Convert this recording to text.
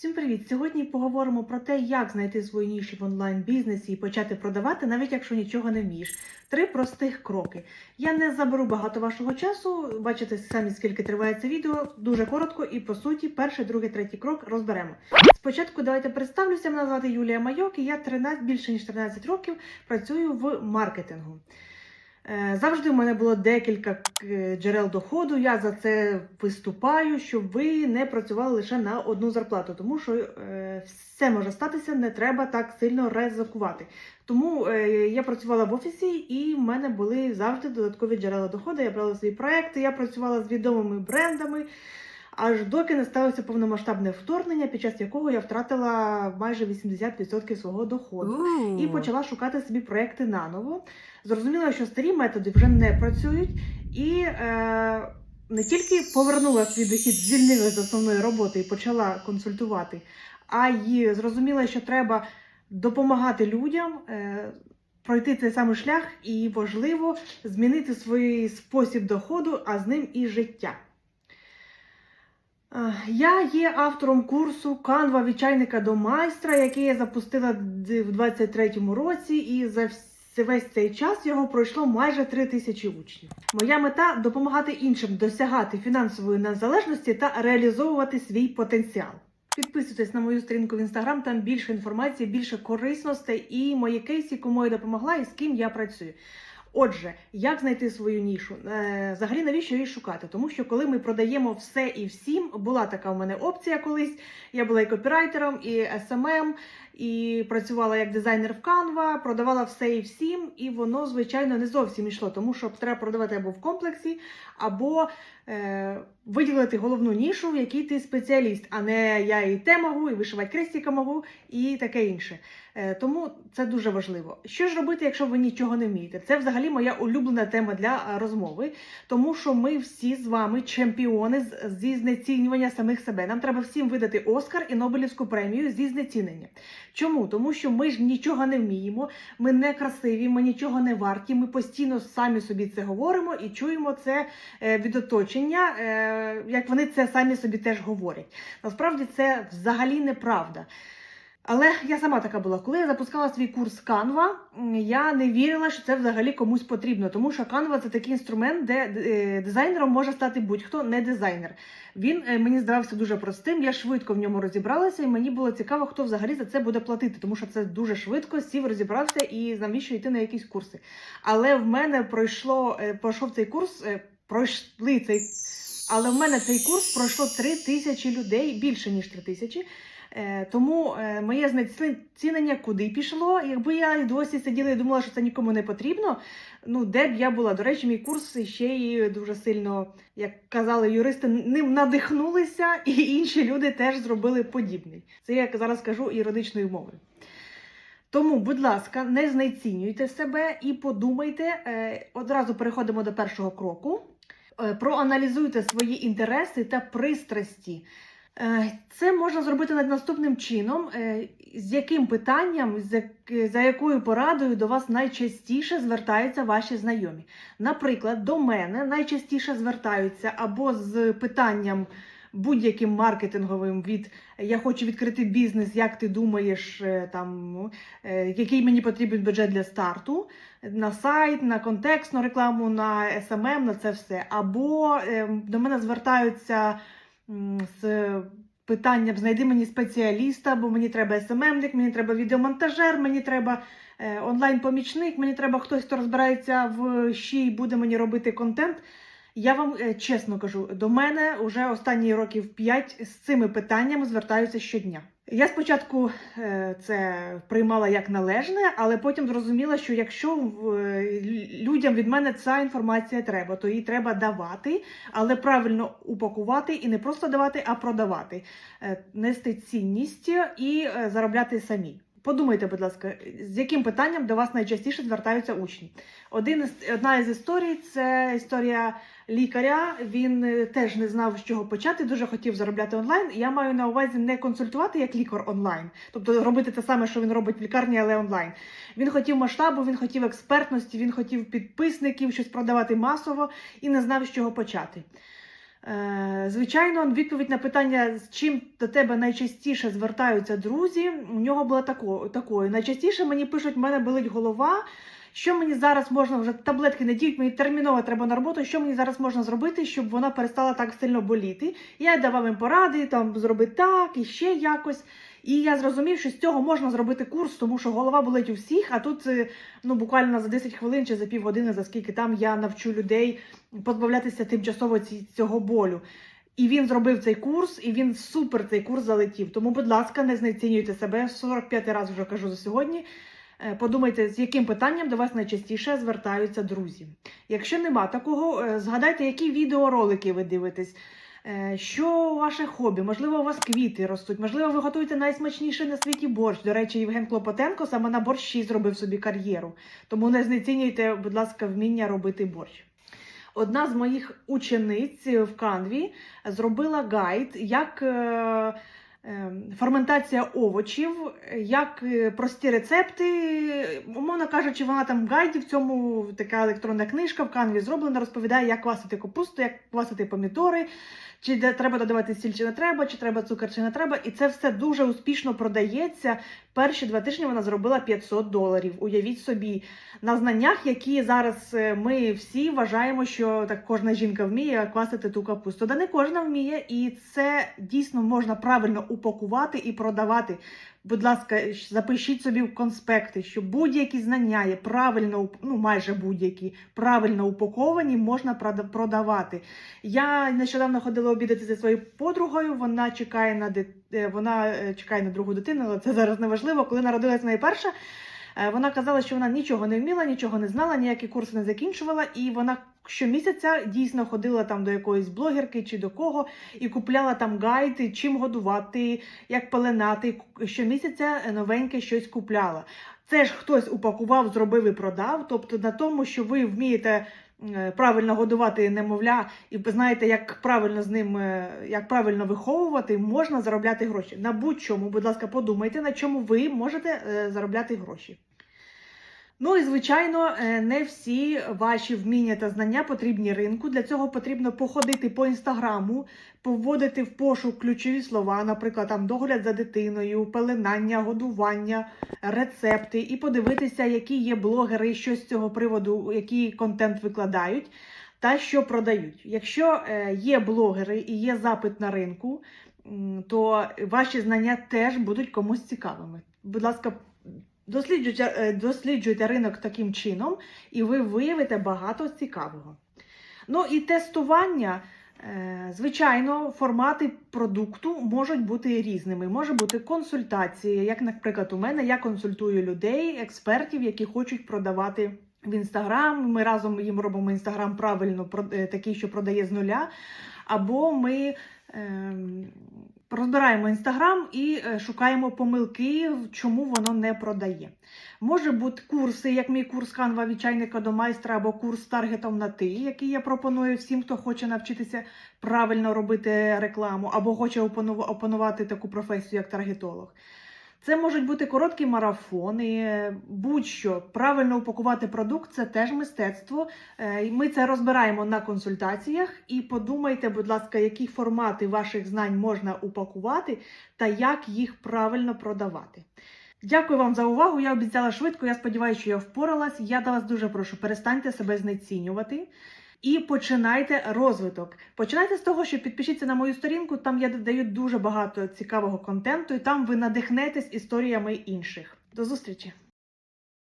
Всім привіт! Сьогодні поговоримо про те, як знайти свою нішу в онлайн-бізнесі і почати продавати, навіть якщо нічого не вмієш. Три простих кроки. Я не заберу багато вашого часу. Бачите самі, скільки триває це відео. Дуже коротко і по суті, перший, другий, третій крок розберемо. Спочатку давайте представлюся. Мене звати Юлія Майок, і я 13, більше ніж 13 років працюю в маркетингу. Е, Завжди в мене було декілька е, джерел доходу. Я за це виступаю, щоб ви не працювали лише на одну зарплату, тому що е, все може статися, не треба так сильно ризикувати. Тому я працювала в офісі, і в мене були завжди додаткові джерела доходу. Я брала свої проекти, я працювала з відомими брендами. Аж доки не сталося повномасштабне вторгнення, під час якого я втратила майже 80% свого доходу і почала шукати собі проекти наново. Зрозуміла, що старі методи вже не працюють, і е, не тільки повернула свій дохід, звільнилася з основної роботи і почала консультувати, а й зрозуміла, що треба допомагати людям. Е, Пройти цей самий шлях і важливо змінити свій спосіб доходу, а з ним і життя. Я є автором курсу Канва від чайника до майстра, який я запустила в 23-му році, і за весь цей час його пройшло майже 3 тисячі учнів. Моя мета допомагати іншим досягати фінансової незалежності та реалізовувати свій потенціал. Підписуйтесь на мою сторінку в інстаграм, там більше інформації, більше корисностей і мої кейси, кому я допомогла і з ким я працюю. Отже, як знайти свою нішу? Е, Взагалі, навіщо її шукати? Тому що коли ми продаємо все і всім, була така у мене опція колись. Я була і копірайтером, і SMM, і працювала як дизайнер в Canva, продавала все і всім, і воно, звичайно, не зовсім йшло, тому що треба продавати або в комплексі, або е, виділити головну нішу, в якій ти спеціаліст, а не я і те можу, і вишивати крестика можу, і таке інше. Е, тому це дуже важливо. Що ж робити, якщо ви нічого не вмієте? Це взагалі моя улюблена тема для е, розмови, тому що ми всі з вами чемпіони зі знецінювання самих себе. Нам треба всім видати Оскар і Нобелівську премію зі знецінення. Чому? Тому що ми ж нічого не вміємо, ми не красиві, ми нічого не варті. Ми постійно самі собі це говоримо і чуємо це е, від оточення, е, як вони це самі собі теж говорять. Насправді це взагалі неправда. Але я сама така була. Коли я запускала свій курс Canva, я не вірила, що це взагалі комусь потрібно, тому що Canva це такий інструмент, де е, дизайнером може стати будь-хто, не дизайнер. Він е, мені здавався дуже простим. Я швидко в ньому розібралася, і мені було цікаво, хто взагалі за це буде платити, тому що це дуже швидко сів, розібрався і навіщо йти на якісь курси. Але в мене пройшло, е, пройшов цей курс, пройшли цей. Але в мене цей курс пройшло 3 тисячі людей, більше ніж 3 тисячі. Е, Тому е, моє знецінення куди пішло. Якби я досі сиділа і думала, що це нікому не потрібно. Ну, де б я була? До речі, мій курс ще й дуже сильно, як казали юристи, ним надихнулися, і інші люди теж зробили подібний. Це я зараз кажу іроничною мовою. Тому, будь ласка, не знецінюйте себе і подумайте. е, Одразу переходимо до першого кроку. Проаналізуйте свої інтереси та пристрасті. Е, Це можна зробити наступним чином, е, з яким питанням, за якою порадою до вас найчастіше звертаються ваші знайомі. Наприклад, до мене найчастіше звертаються або з питанням будь-яким маркетинговим від я хочу відкрити бізнес, як ти думаєш, е, там який мені потрібен бюджет для старту на сайт, на контекстну рекламу, на SMM, на це все. Або е, до мене звертаються з питанням знайди мені спеціаліста, бо мені треба SMM-ник, мені треба відеомонтажер, мені треба е, онлайн-помічник, мені треба хтось, хто розбирається в щі і буде мені робити контент. Я вам е, чесно кажу, до мене вже останні років 5 з цими питаннями звертаються щодня. Я спочатку е, це приймала як належне, але потім зрозуміла, що якщо людям від мене ця інформація треба, то її треба давати, але правильно упакувати і не просто давати, а продавати, Е, нести цінність і заробляти самі. Подумайте, будь ласка, з яким питанням до вас найчастіше звертаються учні? Один із одна із історій це історія лікаря. Він е, теж не знав, з чого почати. Дуже хотів заробляти онлайн. Я маю на увазі не консультувати як лікар онлайн, тобто робити те саме, що він робить в лікарні, але онлайн. Він хотів масштабу, він хотів експертності, він хотів підписників, щось продавати масово і не знав, з чого почати. Е, Звичайно, відповідь на питання, з чим до тебе найчастіше звертаються друзі, у нього була тако, такою. Найчастіше мені пишуть, в мене болить голова. Що мені зараз можна вже таблетки не діють, мені терміново треба на роботу. Що мені зараз можна зробити, щоб вона перестала так сильно боліти? Я давав їм поради, там зробити так і ще якось. І я зрозумів, що з цього можна зробити курс, тому що голова болить у всіх. А тут е, ну буквально за 10 хвилин чи за півгодини, за скільки там я навчу людей позбавлятися тимчасово цього болю. І він зробив цей курс, і він супер цей курс залетів. Тому, будь ласка, не знецінюйте себе. 45 раз вже кажу за сьогодні. Е, Подумайте, з яким питанням до вас найчастіше звертаються друзі. Якщо нема такого, е, згадайте, які відеоролики ви дивитесь. Е, Що ваше хобі? Можливо, у вас квіти ростуть, можливо, ви готуєте найсмачніший на світі борщ. До речі, Євген Клопотенко саме на борщі зробив собі кар'єру. Тому не знецінюйте, будь ласка, вміння робити борщ. Одна з моїх учениць в Канві зробила гайд, як е, е, ферментація овочів, як прості рецепти. Умовно кажучи, вона там в гайді в цьому така електронна книжка в Канві зроблена, розповідає, як квасити капусту, як квасити помідори, чи де треба додавати сіль, чи не треба, чи треба цукор, чи не треба. І це все дуже успішно продається. Перші два тижні вона зробила 500 доларів. Уявіть собі, на знаннях, які зараз е, ми всі вважаємо, що так кожна жінка вміє квасити ту капусту. Да не кожна вміє, і це дійсно можна правильно упакувати і продавати. Будь ласка, запишіть собі в конспекти, що будь-які знання є правильно, ну майже будь-які правильно упаковані, можна прода- продавати. Я нещодавно ходила обідати зі своєю подругою. Вона чекає на дит... е, вона е, чекає на другу дитину, але це зараз не важливо. Коли народилась моя перша, е, вона казала, що вона нічого не вміла, нічого не знала, ніякі курси не закінчувала, і вона щомісяця дійсно ходила там до якоїсь блогерки чи до кого і купляла там гайди, чим годувати, як пеленати. Щомісяця новеньке щось купляла. Це ж хтось упакував, зробив і продав. Тобто на тому, що ви вмієте е, правильно годувати немовля і знаєте, як правильно з ним, е, як правильно виховувати, можна заробляти гроші. На будь-чому, будь ласка, подумайте, на чому ви можете е, заробляти гроші. Ну і звичайно, е, не всі ваші вміння та знання потрібні ринку. Для цього потрібно походити по інстаграму, повводити в пошук ключові слова, наприклад, там догляд за дитиною, пеленання, годування, рецепти, і подивитися, які є блогери, що з цього приводу, який контент викладають та що продають. Якщо е, є блогери і є запит на ринку, то ваші знання теж будуть комусь цікавими. Будь ласка, досліджуйте, досліджуйте ринок таким чином, і ви виявите багато цікавого. Ну і тестування. Е, Звичайно, формати продукту можуть бути різними. Може бути консультація, як, наприклад, у мене я консультую людей, експертів, які хочуть продавати в інстаграм. Ми разом їм робимо інстаграм правильно, е, такий, що продає з нуля. Або ми ем, розбираємо інстаграм і е, шукаємо помилки, чому воно не продає. Може бути курси, як мій курс канва від чайника до майстра, або курс з таргетом на ти, який я пропоную всім, хто хоче навчитися правильно робити рекламу, або хоче опанува- опанувати таку професію, як таргетолог. Це можуть бути короткі марафони, будь-що правильно упакувати продукт це теж мистецтво. Е, Ми це розбираємо на консультаціях. І подумайте, будь ласка, які формати ваших знань можна упакувати та як їх правильно продавати. Дякую вам за увагу. Я обіцяла швидко. Я сподіваюся, що я впоралась. Я до вас дуже прошу, перестаньте себе знецінювати. І починайте розвиток. Починайте з того, що підпишіться на мою сторінку. Там я додаю дуже багато цікавого контенту, і там ви надихнетесь історіями інших. До зустрічі!